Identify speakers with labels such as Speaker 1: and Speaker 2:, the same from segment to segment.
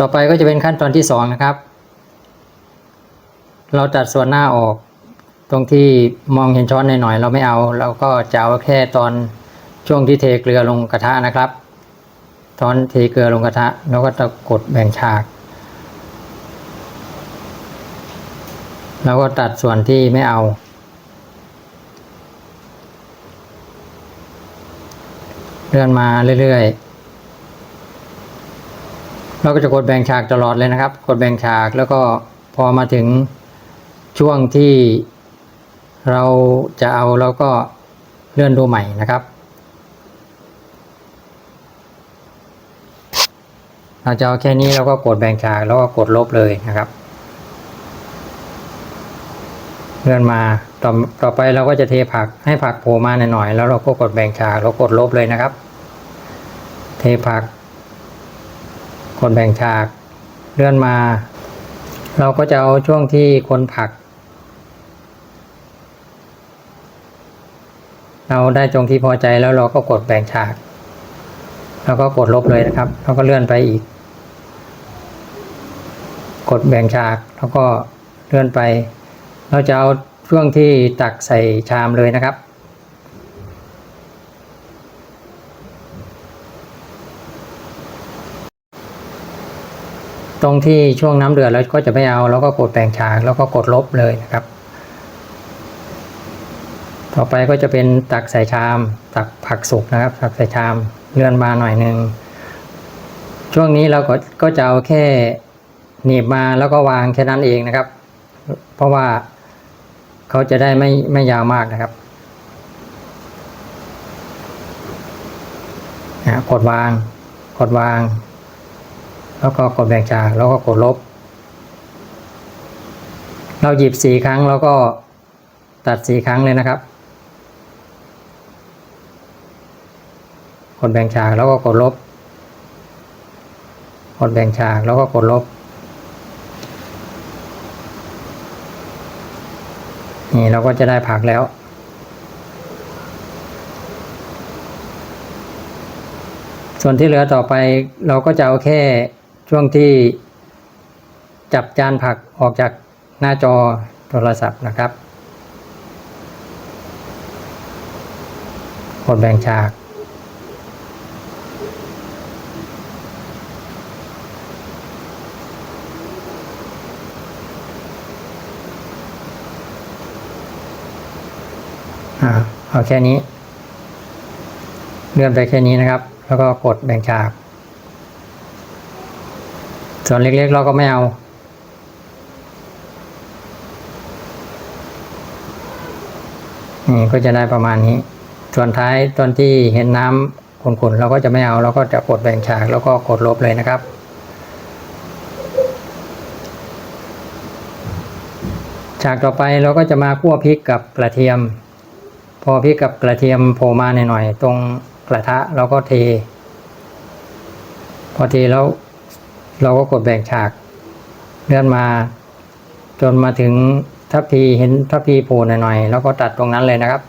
Speaker 1: ต่อไปก็จะเป็นขั้นตอนที่สองนะครับ เราตัดส่วนหน้าออก ตรงที่มองเห็นช้อนหน่อยๆเราไม่เอา เราก็จะเอาแค่ตอนช่วงที่เทเกลือลงกระทะนะครับ ตอนเทเกลือลงกระทะเราก็จะกดแบ่งฉากแล้วก็ตัดส่วนที่ไม่เอา เลื่อนมาเรื่อยๆ เราก็จะกดแบ่งฉากตลอดเลยนะครับ กดแบ่งฉากแล้วก็พอมาถึงช่วงที่เราจะเอาเราก็เลื่อนดูใหม่นะครับ เราจะเอาแค่นี้เราก็กดแบ่งฉากแล้วก็กดลบเลยนะครับเลื่อนมาต่อต่อไปเราก็จะเทผักให้ผักโผล่มาหน่อยๆแล้วเราก็กดแบ่งฉากแล้วกดลบเลยนะครับ เทผัก กดแบ่งฉากเลื่อนมา เราก็จะเอาช่วงที่คนผัก เราได้ตรงที่พอใจแล้วเราก็กดแบ่งฉาก แล้วก็กดลบเลยนะครับ แล้วก็เลื่อนไปอีก กดแบ่งฉากแล้วก็เลื่อนไป เราจะเอาช่วงที่ตักใส่ชามเลยนะครับ รงที่ช่วงน้ำเดือดเราก็จะไม่เอาแล้วก็กดแบ่งฉากแล้วก็กดลบเลยนะครับ ต่อไปก็จะเป็นตักใส่ชาม ตักผักสุกนะครับ ตักใส่ชามเลื่อนมาหน่อยหนึ่งช่วงนี้เราก็ก็จะเอาแค่หนีบมาแล้วก็วางแค่นั้นเองนะครับ เพราะว่าเขาจะได้ไม่ไม่ยาวมากนะครับกดวาง กดวาง แล้วก็กดแบ่งฉากแล้วก็กดลบ เราหยิบสี่ครั้งแล้วก็ตัดสี่ครั้งเลยนะครับ กดแบ่งฉากแล้วก็กดลบ กดแบ่งฉากแล้วก็กดลบ นี่เราก็จะได้ผักแล้วส่วนที่เหลือต่อไปเราก็จะเอาแค่ ช่วงที่จับจานผักออกจากหน้าจอโทรศัพท์นะครับกดแบ่งฉาก เอาแค่นี้ เลื่อนไปแค่นี้นะครับ แล้วก็กดแบ่งฉาก ส่วนเล็กๆเราก็ไม่เอา นี่ก็จะได้ประมาณนี้ ส่วนท้ายตอนที่เห็นน้ำขุ่นๆเราก็จะไม่เอาเราก็จะกดแบ่งฉากแล้วก็กดลบเลยนะครับฉากต่อไปเราก็จะมาคั่วพริกกับกระเทียม พอพริกกับกระเทียมโผล่มาหน่อยๆตรงกระทะเราก็เท พอเทแล้ว เราก็กดแบ่งฉากเลื่อนมา จนมาถึงทัพพีเห็นทัพพีโผล่หน่อยๆแล้วก็ตัดตรงนั้นเลยนะครับ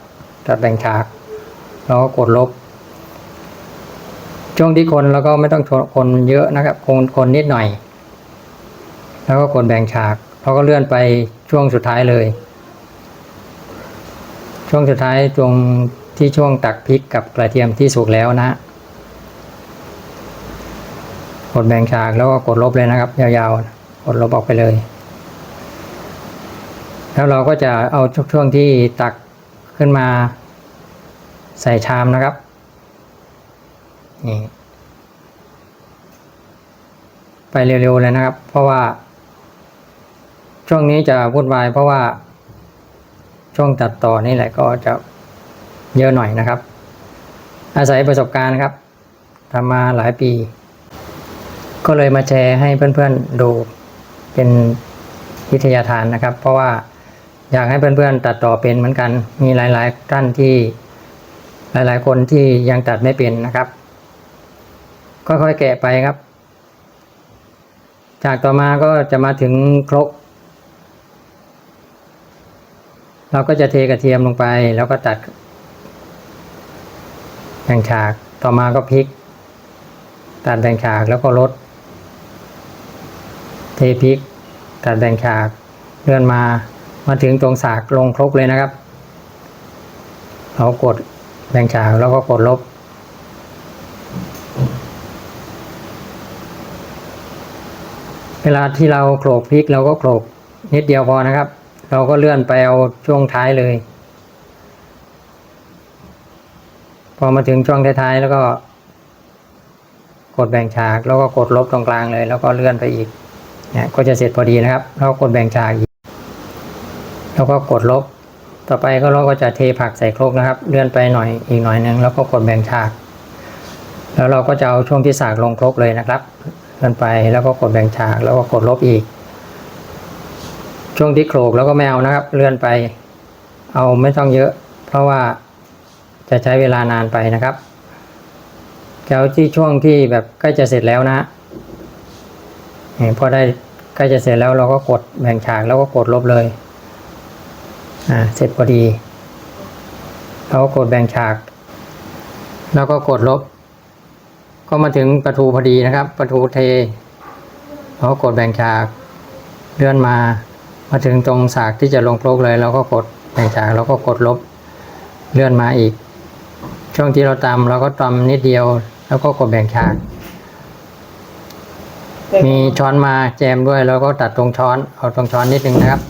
Speaker 1: ตัดแบ่งฉากแล้วก็กดลบ ช่วงที่คนเราก็ไม่ต้องคนเยอะนะครับ คนคนนิดหน่อย แล้วก็กดแบ่งฉากเราก็เลื่อนไปช่วงสุดท้ายเลย ช่วงสุดท้ายตรงที่ช่วงตักพริกกับกระเทียมที่สุกแล้วนะ ดแบ่งฉากแล้วก็กดลบเลยนะครับ ยาวๆ กดลบออกไปเลย แล้วเราก็จะเอาช่วงที่ตักขึ้นมาใส่ชามนะครับ นี่ไปเร็วๆเลยนะครับ เพราะว่า ช่วงนี้จะวุ่นวายเพราะว่า ช่วงตัดต่อนี่แหละก็จะเยอะหน่อยนะครับ อาศัยประสบการณ์ครับทำมาหลายปี ก็เลยมาแชร์ให้เพื่อนๆดูเป็นวิทยาทานนะครับ เพราะว่าอยากให้เพื่อนๆตัดต่อเป็นเหมือนกัน มีหลายๆท่านที่หลายๆ คนที่ยังตัดไม่เป็นนะครับ ค่อยๆแกะไปครับ จากต่อมาก็จะมาถึงครก เราก็จะเทกระเทียมลงไป แล้วก็ตัดแบ่งฉาก ต่อมาก็พริก ตัดแบ่งฉากแล้วก็ลด เทพริกตัดแบ่งฉากเลื่อนมามาถึงตรงสากลงครกเลยนะครับ เรากดแบ่งฉากแล้วก็กดลบ เวลาที่เราโขลกพริกเราก็โขลกนิดเดียวพอนะครับ เราก็เลื่อนไปเอาช่วงท้ายเลย พอมาถึงช่วงท้ายๆแล้วก็ กดแบ่งฉากแล้วก็กดลบตรงกลางเลย แล้วก็เลื่อนไปอีก นี่ยก็จะเสร็จพอดีนะครับแล้วกดแบ่งฉากอีก แล้วก็กดลบ ต่อไปก็เราก็จะเทผักใส่ครกนะครับ เลื่อนไปหน่อยอีกหน่อยหนึ่งแล้วก็กดแบ่งฉาก แล้วเราก็จะเอาช่วงที่สากลงครกเลยนะครับ เลื่อนไปแล้วก็กดแบ่งฉากแล้วก็กดลบอีก ช่วงที่โขลกแล้วก็ไม่เอานะครับ เลื่อนไป เอาไม่ต้องเยอะ เพราะว่าจะใช้เวลานานไปนะครับแก้วที่ช่วงที่แบบใกล้จะเสร็จแล้วนะ พอได้ใกล้จะเสร็จแล้วเราก็กดแบ่งฉากแล้วก็กดลบเลย อ่า เสร็จพอดี เราก็กดแบ่งฉาก แล้วก็กดลบ ก็มาถึงประตูพอดีนะครับ ประตูเท เราก็กดแบ่งฉาก เลื่อนมา มาถึงตรงสากที่จะลงโครกเลย เราก็กดแบ่งฉากแล้วก็กดลบ เลื่อนมาอีก ช่วงที่เราตำเราก็ตำนิดเดียว แล้วก็กดแบ่งฉาก มีช้อนมาแจมด้วยแล้วก็ตัดตรงช้อน เอาตรงช้อนนิดนึงนะครับ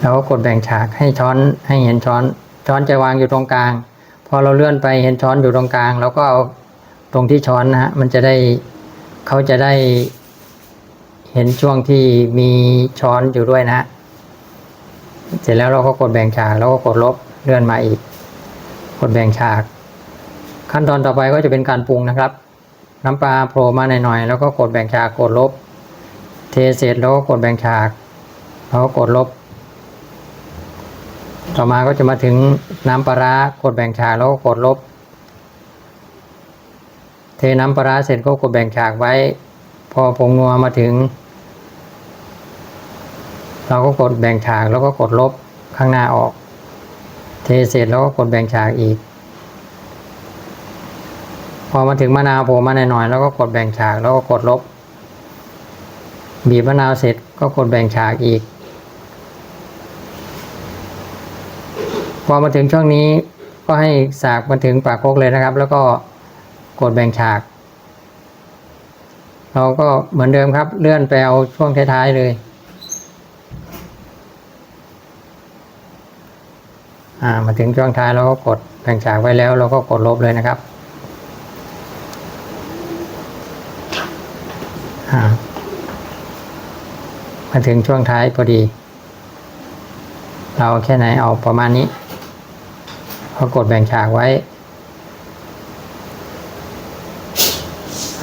Speaker 1: แล้วก็กดแบ่งฉากให้ช้อนให้เห็นช้อน ช้อนจะวางอยู่ตรงกลาง พอเราเลื่อนไปเห็นช้อนอยู่ตรงกลางแล้วก็เอาตรงที่ช้อนนะฮะมันจะได้เขาจะได้เห็นช่วงที่มีช้อนอยู่ด้วยนะ เสร็จแล้วเราก็กดแบ่งฉากแล้วก็กดลบเลื่อนมาอีก กดแบ่งฉาก ขั้นตอนต่อไปก็จะเป็นการปรุงนะครับ น้ำปลาโผล่มาหน่อยๆแล้วก็กดแบ่งฉากกดลบ เทเสร็จแล้วก็กดแบ่งฉากแล้วก็กดลบ ต่อมาก็จะมาถึงน้ำปลาร้ากดแบ่งฉากแล้วก็กดลบ เทน้ำปลาร้าเสร็จก็กดแบ่งฉากไว้ พอผงนัวมาถึง เราก็กดแบ่งฉากแล้วก็กดลบข้างหน้าออก เทเสร็จแล้วก็กดแบ่งฉากอีก พอมาถึงมะนาวโผล่มาหน่อยๆแล้วก็กดแบ่งฉากแล้วก็กดลบ บีบมะนาวเสร็จก็กดแบ่งฉากอีก พอมาถึงช่วงนี้ก็ให้สากมาถึงปากโคกเลยนะครับ แล้วก็กดแบ่งฉาก เราก็เหมือนเดิมครับ เลื่อนไปเอาช่วงท้ายๆเลยอ่ามาถึงช่วงท้ายเราก็กดแบ่งฉากไว้แล้วเราก็กดลบเลยนะครับ อ่า มาถึงช่วงท้ายพอดี เราแค่ไหนเอาประมาณนี้ก็กดแบ่งฉากไว้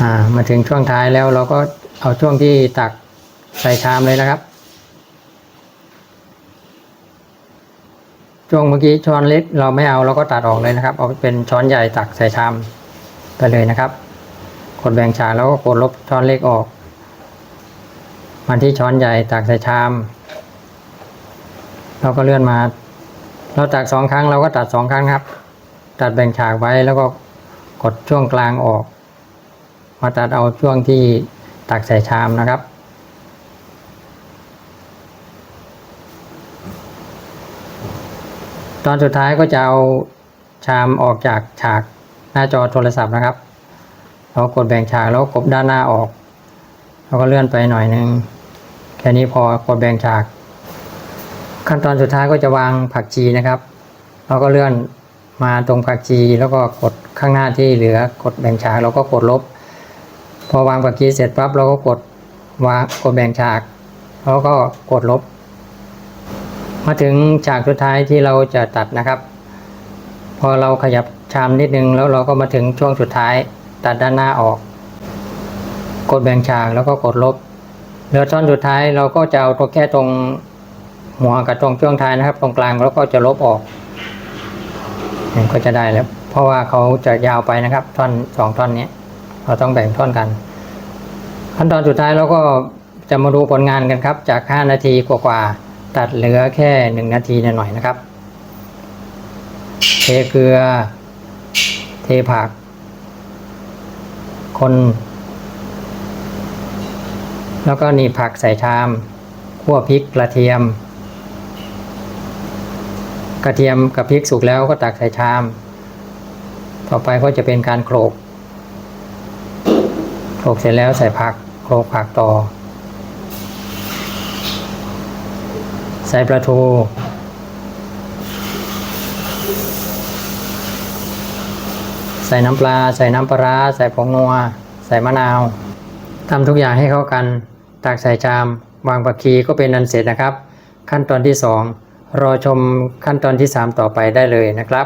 Speaker 1: ามาถึงช่วงท้ายแล้วเราก็เอาช่วงที่ตักใส่ชามเลยนะครับ ช่วงเมื่อกี้ช้อนเล็กเราไม่เอาเราก็ตัดออกเลยนะครับ เอาเป็นช้อนใหญ่ตักใส่ชามไปเลยนะครับ กดแบ่งฉากแล้วก็กดลบช้อนเล็กออก มาที่ช้อนใหญ่ตักใส่ชาม เราก็เลื่อนมา เราตักสองครั้งเราก็ตัดสองครั้งครับ ตัดแบ่งฉากไว้แล้วก็กดช่วงกลางออก มาตัดเอาช่วงที่ตักใส่ชามนะครับตอนสุดท้ายก็จะเอาชามออกจากฉากหน้าจอโทรศัพท์นะครับ เรากดแบ่งฉากแล้วกดด้านหน้าออก เราก็เลื่อนไปหน่อยหนึ่ง แค่นี้พอกดแบ่งฉาก ขั้นตอนสุดท้ายก็จะวางผักชีนะครับเราก็เลื่อนมาตรงผักชีแล้วก็กดข้างหน้าที่เหลือกดแบ่งฉากเราก็กดลบ พอวางผักชีเสร็จปั๊บเราก็กดวางกดแบ่งฉากแล้วก็กดลบ มาถึงฉากสุดท้ายที่เราจะตัดนะครับ พอเราขยับชามนิดนึงแล้วเราก็มาถึงช่วงสุดท้ายตัดด้านหน้าออก กดแบ่งฉากแล้วก็กดลบ เหลือท่อนสุดท้ายเราก็จะเอาตัวแค่ตรงหัวกับตรงช่วงท้ายนะครับ ตรงกลางแล้วก็จะลบออกนี่ก็จะได้แล้ว เพราะว่าเขาจะยาวไปนะครับ ท่อนสองท่อนนี้เราต้องแบ่งท่อนกัน ขั้นตอนสุดท้ายเราก็จะมาดูผลงานกันครับ จาก 5 นาทีกว่าๆตัดเหลือแค่ 1 นาทีหน่อยๆนะครับ เทเกลือ เทผัก คน แล้วก็นี่ผักใส่ชามคั่วพริกกระเทียม กระเทียมกับพริกสุกแล้วก็ตักใส่ชาม ต่อไปก็จะเป็นการโขลกโขลกเสร็จแล้วใส่ผักโขลกผักต่อ ใส่ปลาทูใส่น้ำปลา ใส่น้ำปลาร้า ใส่ผงนัว ใส่มะนาวทำทุกอย่างให้เข้ากัน ตักใส่จามวางปักคีก็เป็นอันเสร็จนะครับ ขั้นตอนที่ 2 รอชมขั้นตอนที่ 3 ต่อไปได้เลยนะครับ